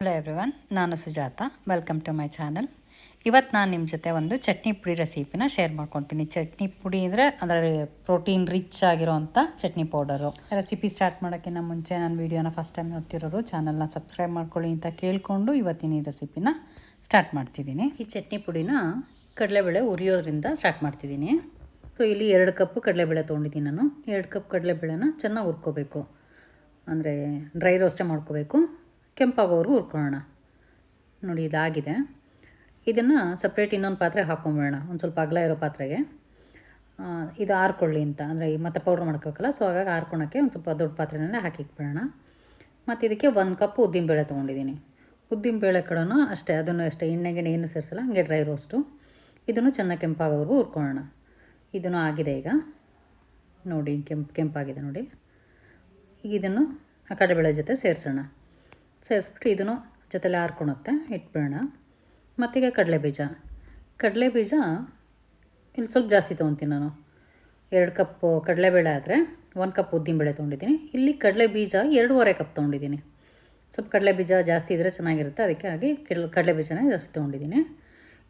Hello everyone ನಾನು Sujatha. Welcome to my channel ಇವತ್ತು ನಾನು ನಿಮ್ಮ ಜೊತೆ ಒಂದು ಚಟ್ನಿ ಪುಡಿ ರೆಸಿಪಿನ ಶೇರ್ ಮಾಡ್ಕೊತೀನಿ. ಚಟ್ನಿ ಪುಡಿ ಅಂದರೆ ಅದರ ಪ್ರೋಟೀನ್ ರಿಚ್ ಆಗಿರೋವಂಥ ಚಟ್ನಿ ಪೌಡರು ರೆಸಿಪಿ ಸ್ಟಾರ್ಟ್ ಮಾಡೋಕ್ಕಿಂತ ಮುಂಚೆ ನಾನು ವೀಡಿಯೋನ ಫಸ್ಟ್ ಟೈಮ್ ನೋಡ್ತಿರೋರು ಚಾನಲ್ನ ಸಬ್ಸ್ಕ್ರೈಬ್ ಮಾಡ್ಕೊಳ್ಳಿ ಅಂತ ಕೇಳಿಕೊಂಡು ಇವತ್ತಿನ ಈ ರೆಸಿಪಿನ ಸ್ಟಾರ್ಟ್ ಮಾಡ್ತಿದ್ದೀನಿ. ಈ ಚಟ್ನಿ ಪುಡಿನ ಕಡಲೆಬೇಳೆ ಉರಿಯೋದ್ರಿಂದ ಸ್ಟಾರ್ಟ್ ಮಾಡ್ತಿದ್ದೀನಿ. ಸೊ ಇಲ್ಲಿ ಎರಡು ಕಪ್ ಕಡಲೆಬೇಳೆ ತೊಗೊಂಡಿದ್ದೀನಿ ನಾನು. ಎರಡು ಕಪ್ ಕಡಲೆಬೇಳೆನ ಚೆನ್ನಾಗಿ ಹುರ್ಕೋಬೇಕು. ಅಂದರೆ ಡ್ರೈ ರೋಸ್ಟೇ ಮಾಡ್ಕೋಬೇಕು. ಕೆಂಪಾಗೋವರೆಗೂ ಹುರ್ಕೊಳ್ಳೋಣ. ನೋಡಿ ಇದಾಗಿದೆ. ಇದನ್ನು ಸಪ್ರೇಟ್ ಇನ್ನೊಂದು ಪಾತ್ರೆ ಹಾಕ್ಕೊಂಬಿಡೋಣ ಒಂದು ಸ್ವಲ್ಪ ಅಗಲ ಇರೋ ಪಾತ್ರೆಗೆ. ಇದು ಆರ್ಕೊಳ್ಳಿ ಅಂತ. ಅಂದರೆ ಮತ್ತೆ ಪೌಡ್ರ್ ಮಾಡ್ಕೋಬೇಕಲ್ಲ ಸೊ ಹಾಗಾಗಿ ಆರ್ಕೊಳಕ್ಕೆ ಒಂದು ಸ್ವಲ್ಪ ದೊಡ್ಡ ಪಾತ್ರೆನಲ್ಲೇ ಹಾಕಿಕ್ಬಿಡೋಣ ಮತ್ತು ಇದಕ್ಕೆ ಒಂದು ಕಪ್ ಉದ್ದಿನಬೇಳೆ ತೊಗೊಂಡಿದ್ದೀನಿ. ಉದ್ದಿನಬೇಳೆ ಕಡೋನು ಅಷ್ಟೇ, ಅದನ್ನು ಅಷ್ಟೇ ಎಣ್ಣೆಗೆಣ್ಣೆ ಏನು ಸೇರಿಸಲ್ಲ, ಹಂಗೆ ಡ್ರೈ ರೋಸ್ಟು ಇದನ್ನು ಚೆನ್ನಾಗಿ ಕೆಂಪಾಗೋವರೆಗೂ ಹುರ್ಕೊಳ್ಳೋಣ. ಇದನ್ನು ಆಗಿದೆ ಈಗ. ನೋಡಿ ಕೆಂಪು, ಕೆಂಪಾಗಿದೆ ನೋಡಿ. ಈಗ ಇದನ್ನು ಆ ಕಡಲೆಬೇಳೆ ಜೊತೆ ಸೇರಿಸೋಣ. ಸೇರಿಸ್ಬಿಟ್ಟು ಇದನ್ನು ಜೊತೆಲೆ ಹಾರ್ಕೊಳುತ್ತೆ ಇಟ್ಬಿಡೋಣ. ಮತ್ತೀಗ ಕಡಲೆ ಬೀಜ. ಕಡಲೆ ಬೀಜ ಇಲ್ಲಿ ಸ್ವಲ್ಪ ಜಾಸ್ತಿ ತೊಗೊತೀನಿ ನಾನು. ಎರಡು ಕಪ್ಪು ಕಡಲೆಬೇಳೆ ಆದರೆ ಒಂದು ಕಪ್ ಉದ್ದಿನಬೇಳೆ ತೊಗೊಂಡಿದ್ದೀನಿ. ಇಲ್ಲಿ ಕಡಲೆ ಬೀಜ ಎರಡೂವರೆ ಕಪ್ ತೊಗೊಂಡಿದ್ದೀನಿ. ಸ್ವಲ್ಪ ಕಡಲೆ ಬೀಜ ಜಾಸ್ತಿ ಇದ್ದರೆ ಚೆನ್ನಾಗಿರುತ್ತೆ, ಅದಕ್ಕೆ ಹಾಗೆ ಕಡಲೆ ಬೀಜನೇ ಜಾಸ್ತಿ ತೊಗೊಂಡಿದ್ದೀನಿ.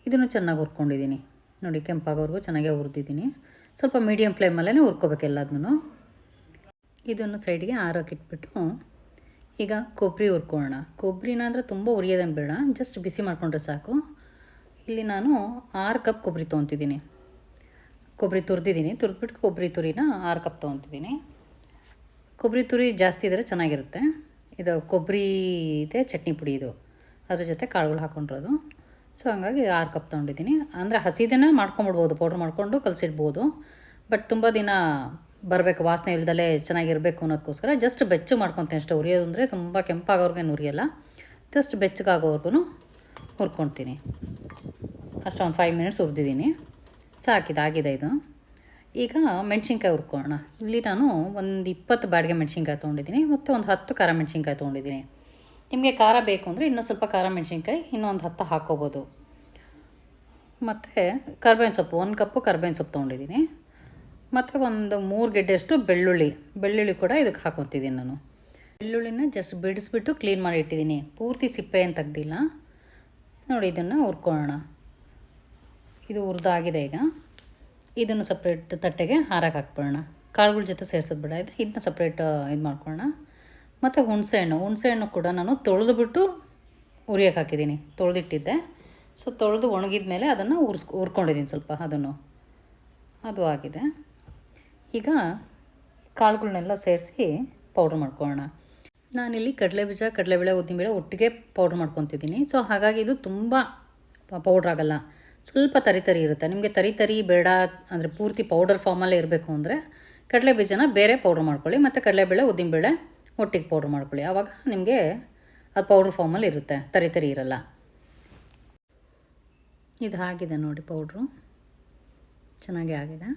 ಇದನ್ನು ಚೆನ್ನಾಗಿ ಹುರ್ಕೊಂಡಿದ್ದೀನಿ. ನೋಡಿ, ಕೆಂಪಾಗೋವರೆಗೂ ಚೆನ್ನಾಗೇ ಹುರಿದಿದ್ದೀನಿ. ಸ್ವಲ್ಪ ಮೀಡಿಯಮ್ ಫ್ಲೇಮಲ್ಲೇ ಹುರ್ಕೋಬೇಕು ಎಲ್ಲದನ್ನು. ಇದನ್ನು ಸೈಡ್ಗೆ ಆರೋಕೆ ಇಟ್ಬಿಟ್ಟು ಈಗ ಕೊಬ್ಬರಿ ಹುರ್ಕೊಳ್ಳೋಣ. ಕೊಬ್ಬರಿನ ಅಂದರೆ ತುಂಬ ಉರಿಯೋದೇನು ಬೇಡ ಜಸ್ಟ್ ಬಿಸಿ ಮಾಡಿಕೊಂಡ್ರೆ ಸಾಕು. ಇಲ್ಲಿ ನಾನು ಆರು ಕಪ್ ಕೊಬ್ಬರಿ ತೊಗೊತಿದ್ದೀನಿ. ಕೊಬ್ಬರಿ ತುರಿದಿದ್ದೀನಿ. ತುರಿದ್ಬಿಟ್ಟು ಕೊಬ್ಬರಿ ತುರಿನ ಆರು ಕಪ್ ತೊಗೊತಿದ್ದೀನಿ. ಕೊಬ್ಬರಿ ತುರಿ ಜಾಸ್ತಿ ಇದ್ದರೆ ಚೆನ್ನಾಗಿರುತ್ತೆ. ಇದು ಕೊಬ್ಬರಿ ಇದೆ, ಚಟ್ನಿ ಪುಡಿ ಇದು. ಅದ್ರ ಜೊತೆ ಕಾಳುಗಳು ಹಾಕ್ಕೊಂಡಿರೋದು ಸೊ ಹಂಗಾಗಿ ಆರು ಕಪ್ ತೊಗೊಂಡಿದ್ದೀನಿ. ಅಂದರೆ ಹಸಿದನ್ನೇ ಮಾಡ್ಕೊಂಬಿಡ್ಬೋದು, ಪೌಡ್ರ್ ಮಾಡಿಕೊಂಡು ಕಲಸಿಡ್ಬೋದು. ಬಟ್ ತುಂಬ ದಿನ ಬರಬೇಕು, ವಾಸನೆ ಇಲ್ದಲೇ ಚೆನ್ನಾಗಿರಬೇಕು ಅನ್ನೋದಕ್ಕೋಸ್ಕರ ಜಸ್ಟ್ ಬೆಚ್ಚು ಮಾಡ್ಕೊತೀನಿ ಅಷ್ಟೇ. ಉರಿಯೋದು ಅಂದರೆ ತುಂಬ ಕೆಂಪಾಗೋರ್ಗೇನು ಉರಿಯಲ್ಲ ಜಸ್ಟ್ ಬೆಚ್ಚಗಾಗೋವರೆಗೂ ಹುರ್ಕೊತೀನಿ. ಅಷ್ಟೊಂದು ಫೈವ್ ಮಿನಿಟ್ಸ್ ಹುರಿದಿದ್ದೀನಿ. ಸಾಕಿದಾಗಿದೆ ಇದು. ಈಗ ಮೆಣಸಿನ್ಕಾಯಿ ಹುರ್ಕೊಳ್ಳೋಣ. ಇಲ್ಲಿ ನಾನು ಒಂದು ಇಪ್ಪತ್ತು ಬಾಡಿಗೆ ಮೆಣಸಿನ್ಕಾಯಿ ತೊಗೊಂಡಿದ್ದೀನಿ, ಮತ್ತು ಒಂದು ಹತ್ತು ಖಾರ ಮೆಣಸಿನ್ಕಾಯಿ ತೊಗೊಂಡಿದ್ದೀನಿ. ನಿಮಗೆ ಖಾರ ಬೇಕು ಅಂದರೆ ಇನ್ನೂ ಸ್ವಲ್ಪ ಖಾರ ಮೆಣಸಿನ್ಕಾಯಿ ಇನ್ನೊಂದು ಹತ್ತು ಹಾಕ್ಕೋಬೋದು ಮತ್ತು ಕರ್ಬೇವಿನ ಸೊಪ್ಪು, ಒಂದು ಕಪ್ಪು ಕರ್ಬೇವಿನ ಸೊಪ್ಪು ತೊಗೊಂಡಿದ್ದೀನಿ. ಮತ್ತು ಒಂದು ಮೂರು ಗೆಡ್ಡೆಯಷ್ಟು ಬೆಳ್ಳುಳ್ಳಿ ಬೆಳ್ಳುಳ್ಳಿ ಕೂಡ ಇದಕ್ಕೆ ಹಾಕೊತಿದ್ದೀನಿ ನಾನು. ಬೆಳ್ಳುಳ್ಳಿನ ಜಸ್ಟ್ ಬಿಡಿಸ್ಬಿಟ್ಟು ಕ್ಲೀನ್ ಮಾಡಿ ಇಟ್ಟಿದ್ದೀನಿ. ಪೂರ್ತಿ ಸಿಪ್ಪೆ ಏನು ತೆಗ್ದಿಲ್ಲ. ನೋಡಿ, ಇದನ್ನು ಹುರ್ಕೊಳ್ಳೋಣ. ಇದು ಹುರಿದಾಗಿದೆ ಈಗ. ಇದನ್ನು ಸಪ್ರೇಟ್ ತಟ್ಟೆಗೆ ಹಾರಕ್ಕೆ ಹಾಕ್ಬಿಡೋಣ. ಕಾಳುಗಳ ಜೊತೆ ಸೇರಿಸೋದು ಬಿಡ ಇದು. ಇದನ್ನ ಸಪ್ರೇಟ್ ಇದು ಮಾಡ್ಕೊಳ್ಳೋಣ. ಮತ್ತು ಹುಣಸೆಹಣ್ಣು ಹುಣಸೆಹಣ್ಣು ಕೂಡ ನಾನು ತೊಳೆದುಬಿಟ್ಟು ಉರಿಯೋಕೆ ಹಾಕಿದ್ದೀನಿ. ತೊಳೆದಿಟ್ಟಿದ್ದೆ. ಸೊ ತೊಳೆದು ಒಣಗಿದ ಮೇಲೆ ಅದನ್ನು ಉರ್ಸ್ ಉರ್ಕೊಂಡಿದ್ದೀನಿ ಸ್ವಲ್ಪ ಅದನ್ನು. ಅದು ಆಗಿದೆ. ಈಗ ಕಾಳುಗಳನ್ನೆಲ್ಲ ಸೇರಿಸಿ ಪೌಡ್ರ್ ಮಾಡ್ಕೊಳ್ಳೋಣ. ನಾನಿಲ್ಲಿ ಕಡಲೆಬೀಜ ಉದ್ದಿನ ಬೇಳೆ ಒಟ್ಟಿಗೆ ಪೌಡ್ರ್ ಮಾಡ್ಕೊತಿದ್ದೀನಿ. ಸೊ ಹಾಗಾಗಿ ಇದು ತುಂಬ ಪೌಡ್ರ್ ಆಗಲ್ಲ. ಸ್ವಲ್ಪ ತರಿ ತರಿ ಇರುತ್ತೆ. ನಿಮಗೆ ತರಿ ತರಿ ಬೇಡ ಅಂದರೆ ಪೂರ್ತಿ ಪೌಡರ್ ಫಾರ್ಮಲ್ಲೇ ಇರಬೇಕು ಅಂದರೆ ಕಡಲೆ ಬೀಜನ ಬೇರೆ ಪೌಡ್ರ್ ಮಾಡ್ಕೊಳ್ಳಿ ಮತ್ತು ಕಡಲೆಬೇಳೆ, ಉದ್ದಿನಬೇಳೆ ಒಟ್ಟಿಗೆ ಪೌಡ್ರ್ ಮಾಡ್ಕೊಳ್ಳಿ. ಆವಾಗ ನಿಮಗೆ ಅದು ಪೌಡ್ರ್ ಫಾರ್ಮಲ್ಲಿ ಇರುತ್ತೆ. ತರಿ ತರಿ ಇರಲ್ಲ. ಇದು ಆಗಿದೆ ನೋಡಿ ಪೌಡ್ರು ಚೆನ್ನಾಗೇ ಆಗಿದೆ.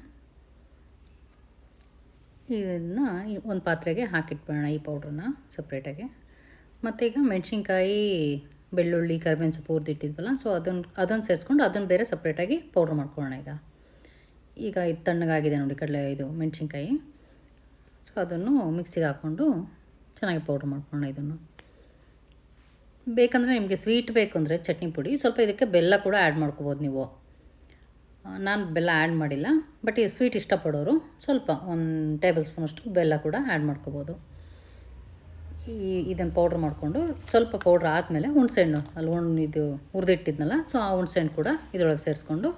ಇದನ್ನು ಒಂದು ಪಾತ್ರೆಗೆ ಹಾಕಿಟ್ಬಿಡೋಣ ಈ ಪೌಡ್ರನ್ನ ಸಪ್ರೇಟಾಗಿ ಮತ್ತು ಈಗ ಮೆಣಸಿನ್ಕಾಯಿ, ಬೆಳ್ಳುಳ್ಳಿ, ಕರ್ಬೇವಿನ ಸೊಪ್ಪು ಹುರಿದಿಟ್ಟಿದ್ವಲ್ಲ ಸೊ ಅದನ್ನು ಅದನ್ನು ಸೇರಿಸ್ಕೊಂಡು ಅದನ್ನು ಬೇರೆ ಸಪ್ರೇಟಾಗಿ ಪೌಡ್ರ್ ಮಾಡ್ಕೊಳ್ಳೋಣ ಈಗ. ಈಗ ಇದು ತಣ್ಣಗಾಗಿದೆ ನೋಡಿ ಕಡಲೆ ಇದು ಮೆಣಸಿನ್ಕಾಯಿ. ಸೊ ಅದನ್ನು ಮಿಕ್ಸಿಗೆ ಹಾಕ್ಕೊಂಡು ಚೆನ್ನಾಗಿ ಪೌಡ್ರ್ ಮಾಡ್ಕೊಳ್ಳೋಣ ಇದನ್ನು. ಬೇಕಂದರೆ ನಿಮಗೆ ಸ್ವೀಟ್ ಬೇಕು ಅಂದರೆ ಚಟ್ನಿ ಪುಡಿ, ಸ್ವಲ್ಪ ಇದಕ್ಕೆ ಬೆಲ್ಲ ಕೂಡ ಆ್ಯಡ್ ಮಾಡ್ಕೋಬೋದು ನೀವು. ನಾನು ಬೆಲ್ಲ ಆ್ಯಡ್ ಮಾಡಿಲ್ಲ, ಬಟ್ ಈ ಸ್ವೀಟ್ ಇಷ್ಟಪಡೋರು ಸ್ವಲ್ಪ ಒಂದು ಟೇಬಲ್ ಸ್ಪೂನ್ ಅಷ್ಟು ಬೆಲ್ಲ ಕೂಡ ಆ್ಯಡ್ ಮಾಡ್ಕೋಬೋದು. ಈ ಇದನ್ನು ಪೌಡ್ರ್ ಮಾಡಿಕೊಂಡು ಸ್ವಲ್ಪ ಪೌಡ್ರ್ ಆದಮೇಲೆ ಹುಣಸೆಹಣ್ಣು, ಅಲ್ಲಿ ಹುಣ್ ಇದು ಹುರಿದಿಟ್ಟಿದ್ನಲ್ಲ, ಸೊ ಆ ಹುಣಸೆಹಣ್ಣು ಕೂಡ ಇದರೊಳಗೆ ಸೇರಿಸ್ಕೊಂಡು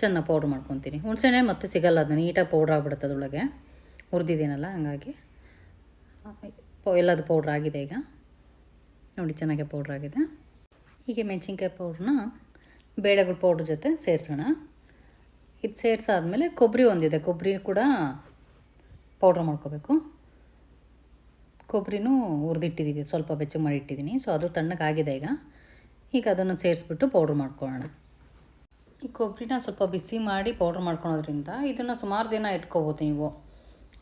ಚೆನ್ನಾಗಿ ಪೌಡ್ರ್ ಮಾಡ್ಕೊತೀನಿ. ಹುಣಸೆಹಣ್ಣೆ ಮತ್ತೆ ಸಿಗಲ್ಲ, ಅದು ನೀಟಾಗಿ ಪೌಡ್ರ್ ಆಗಿಬಿಡುತ್ತೆ ಅದರೊಳಗೆ. ಹುರಿದಿದ್ದೀನಲ್ಲ, ಹಂಗಾಗಿ ಎಲ್ಲದು ಪೌಡ್ರ್ ಆಗಿದೆ ಈಗ. ನೋಡಿ ಚೆನ್ನಾಗಿ ಪೌಡ್ರ್ ಆಗಿದೆ. ಹೀಗೆ ಮೆಣಸಿನ್ಕಾಯಿ ಪೌಡ್ರನ್ನ ಬೇಳೆಗಳ ಪೌಡ್ರ್ ಜೊತೆ ಸೇರಿಸೋಣ. ಇದು ಸೇರಿಸಾದ್ಮೇಲೆ ಕೊಬ್ಬರಿ ಒಂದಿದೆ. ಕೊಬ್ಬರಿ ಕೂಡ ಪೌಡ್ರ್ ಮಾಡ್ಕೋಬೇಕು. ಕೊಬ್ಬರಿನೂ ಹುರಿದಿಟ್ಟಿದ್ದೀವಿ ಸ್ವಲ್ಪ ಬೆಚ್ಚಗೆ ಮಾಡಿ ಇಟ್ಟಿದ್ದೀನಿ ಸೊ ಅದು ತಣ್ಣಗಾಗಿದೆ ಈಗ. ಈಗ ಅದನ್ನು ಸೇರಿಸ್ಬಿಟ್ಟು ಪೌಡ್ರ್ ಮಾಡ್ಕೊಳ್ಳೋಣ. ಈ ಕೊಬ್ಬರಿನ ಸ್ವಲ್ಪ ಬಿಸಿ ಮಾಡಿ ಪೌಡ್ರ್ ಮಾಡ್ಕೊಳೋದ್ರಿಂದ ಇದನ್ನು ಸುಮಾರು ದಿನ ಇಟ್ಕೋಬೋದು ನೀವು.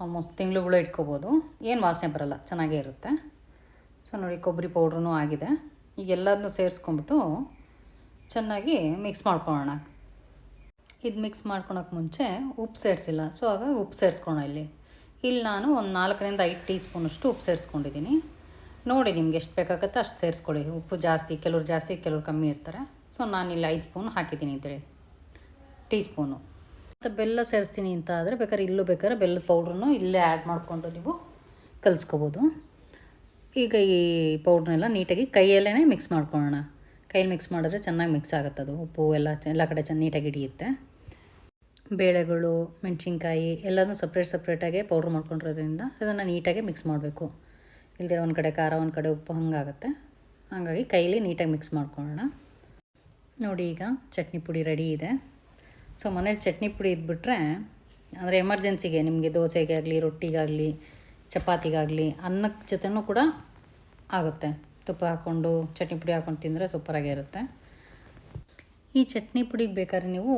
ಆಲ್ಮೋಸ್ಟ್ ತಿಂಗಳುಗಳು ಇಟ್ಕೋಬೋದು. ಏನು ವಾಸನೆ ಬರಲ್ಲ. ಚೆನ್ನಾಗೇ ಇರುತ್ತೆ. ಸೊ ನೋಡಿ, ಕೊಬ್ಬರಿ ಪೌಡ್ರೂ ಆಗಿದೆ. ಈಗ ಎಲ್ಲದನ್ನೂ ಸೇರಿಸ್ಕೊಂಬಿಟ್ಟು ಚೆನ್ನಾಗಿ ಮಿಕ್ಸ್ ಮಾಡ್ಕೊಳ್ಳೋಣ. ಇದು ಮಿಕ್ಸ್ ಮಾಡ್ಕೊಳಕ್ಕೆ ಮುಂಚೆ ಉಪ್ಪು ಸೇರಿಸಿಲ್ಲ. ಸೊ ಹಾಗಾಗಿ ಉಪ್ಪು ಸೇರಿಸ್ಕೊಳ ಇಲ್ಲಿ. ಇಲ್ಲಿ ನಾನು ಒಂದು ನಾಲ್ಕರಿಂದ ಐದು ಟೀ ಸ್ಪೂನಷ್ಟು ಉಪ್ಪು ಸೇರಿಸ್ಕೊಂಡಿದ್ದೀನಿ. ನೋಡಿ ನಿಮ್ಗೆ ಎಷ್ಟು ಬೇಕಾಗತ್ತೆ ಅಷ್ಟು ಸೇರಿಸ್ಕೊಳ್ಳಿ ಉಪ್ಪು ಜಾಸ್ತಿ, ಕೆಲವ್ರು ಜಾಸ್ತಿ, ಕೆಲವ್ರು ಕಮ್ಮಿ ಇರ್ತಾರೆ. ಸೊ ನಾನಿಲ್ಲಿ ಐದು ಸ್ಪೂನ್ ಹಾಕಿದ್ದೀನಿ ಅಂತೇಳಿ ಟೀ ಸ್ಪೂನು ಮತ್ತು ಬೆಲ್ಲ ಸೇರಿಸ್ತೀನಿ ಅಂತ ಆದರೆ ಬೇಕಾದ್ರೆ ಇಲ್ಲೂ ಬೇಕಾದ್ರೆ ಬೆಲ್ಲದ ಪೌಡ್ರನ್ನು ಇಲ್ಲೇ ಆ್ಯಡ್ ಮಾಡಿಕೊಂಡು ನೀವು ಕಲಿಸ್ಕೋಬೋದು. ಈಗ ಈ ಪೌಡ್ರನ್ನೆಲ್ಲ ನೀಟಾಗಿ ಕೈಯಲ್ಲೇ ಮಿಕ್ಸ್ ಮಾಡ್ಕೊಳ್ಳೋಣ. ಕೈಯಲ್ಲಿ ಮಿಕ್ಸ್ ಮಾಡಿದ್ರೆ ಚೆನ್ನಾಗಿ ಮಿಕ್ಸ್ ಆಗುತ್ತೆ ಅದು. ಉಪ್ಪು ಎಲ್ಲ ಎಲ್ಲ ಕಡೆ ಚೆನ್ನ ನೀಟಾಗಿ ಹಿಡಿಯುತ್ತೆ. ಬೇಳೆಗಳು, ಮೆಣಸಿನ್ಕಾಯಿ ಎಲ್ಲನೂ ಸಪ್ರೇಟ್ ಸಪ್ರೇಟಾಗಿ ಪೌಡ್ರ್ ಮಾಡ್ಕೊಂಡಿರೋದ್ರಿಂದ ಅದನ್ನು ನೀಟಾಗಿ ಮಿಕ್ಸ್ ಮಾಡಬೇಕು. ಇಲ್ದಿರ ಒಂದು ಕಡೆ ಖಾರ, ಒಂದು ಕಡೆ ಉಪ್ಪು ಹಂಗಾಗುತ್ತೆ. ಹಾಗಾಗಿ ಕೈಲಿ ನೀಟಾಗಿ ಮಿಕ್ಸ್ ಮಾಡ್ಕೊಳ್ಳೋಣ. ನೋಡಿ ಈಗ ಚಟ್ನಿ ಪುಡಿ ರೆಡಿ ಇದೆ. ಸೊ ಮನೇಲಿ ಚಟ್ನಿ ಪುಡಿ ಇದ್ಬಿಟ್ರೆ ಅಂದರೆ ಎಮರ್ಜೆನ್ಸಿಗೆ ನಿಮಗೆ ದೋಸೆಗೆ ಆಗಲಿ, ರೊಟ್ಟಿಗಾಗಲಿ, ಚಪಾತಿಗಾಗಲಿ ಅನ್ನಕ್ಕೆ ಜೊತೆನೂ ಕೂಡ ಆಗುತ್ತೆ. ತುಪ್ಪ ಹಾಕ್ಕೊಂಡು, ಚಟ್ನಿ ಪುಡಿ ಹಾಕ್ಕೊಂಡು ತಿಂದರೆ ಸೂಪರಾಗಿರುತ್ತೆ ಈ ಚಟ್ನಿ ಪುಡಿಗೆ ಬೇಕಾದ್ರೆ ನೀವು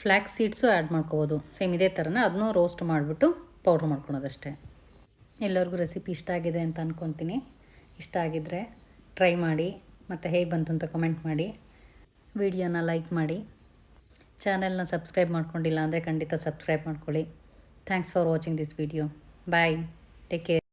ಫ್ಲ್ಯಾಕ್ಸ್ ಸೀಡ್ಸು ಆ್ಯಡ್ ಮಾಡ್ಕೋಬೋದು. ಸೇಮ್ ಇದೇ ಥರನೇ ಅದನ್ನೂ ರೋಸ್ಟ್ ಮಾಡಿಬಿಟ್ಟು ಪೌಡ್ರ್ ಮಾಡ್ಕೊಳೋದಷ್ಟೇ. ಎಲ್ಲರಿಗೂ ರೆಸಿಪಿ ಇಷ್ಟ ಆಗಿದೆ ಅಂತ ಅಂದ್ಕೊತೀನಿ ಇಷ್ಟ ಆಗಿದ್ದರೆ ಟ್ರೈ ಮಾಡಿ, ಮತ್ತು ಹೇಗೆ ಬಂತು ಅಂತ ಕಮೆಂಟ್ ಮಾಡಿ, ವಿಡಿಯೋನ ಲೈಕ್ ಮಾಡಿ. ಚಾನೆಲ್ನ ಸಬ್ಸ್ಕ್ರೈಬ್ ಮಾಡ್ಕೊಂಡಿಲ್ಲ ಅಂದರೆ ಖಂಡಿತ ಸಬ್ಸ್ಕ್ರೈಬ್ ಮಾಡ್ಕೊಳ್ಳಿ. Thanks for watching this video. Bye. Take care.